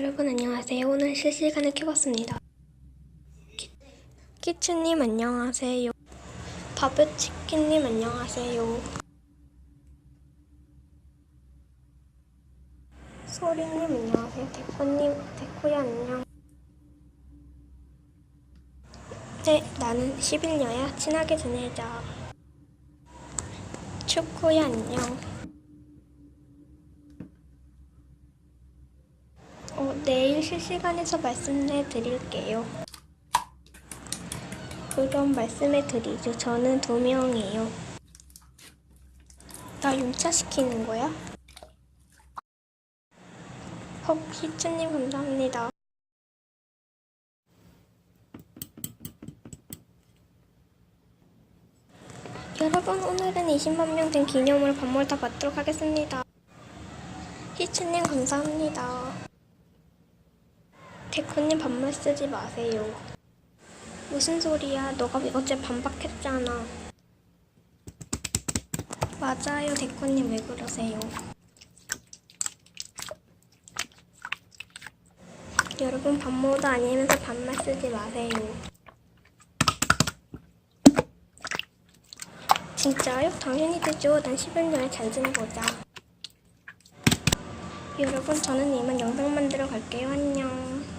여러분 안녕하세요. 오늘 실시간을 켜봤습니다. 키, 키츠님 안녕하세요. 바브치킨님 안녕하세요. 소리님 안녕하세요. 데코님, 데코야 안녕. 네, 나는 11녀야. 친하게 지내자. 축구야 안녕. 내일 실시간에서 말씀해 드릴게요. 그럼 말씀해 드리죠. 저는 두 명이에요. 나 윤차 시키는 거야? 헉, 히츠님 감사합니다. 여러분, 오늘은 20만 명 된 기념으로 밥물 다 받도록 하겠습니다. 히츠님 감사합니다. 데코님 반말 쓰지 마세요. 무슨 소리야? 너가 어제 반박했잖아. 맞아요, 데코님 왜 그러세요? 여러분 반모도 아니면서 반말 쓰지 마세요. 진짜요? 당연히 되죠. 난 10일 전에 잘 지내보자. 여러분 저는 이만 영상 만들어 갈게요. 안녕.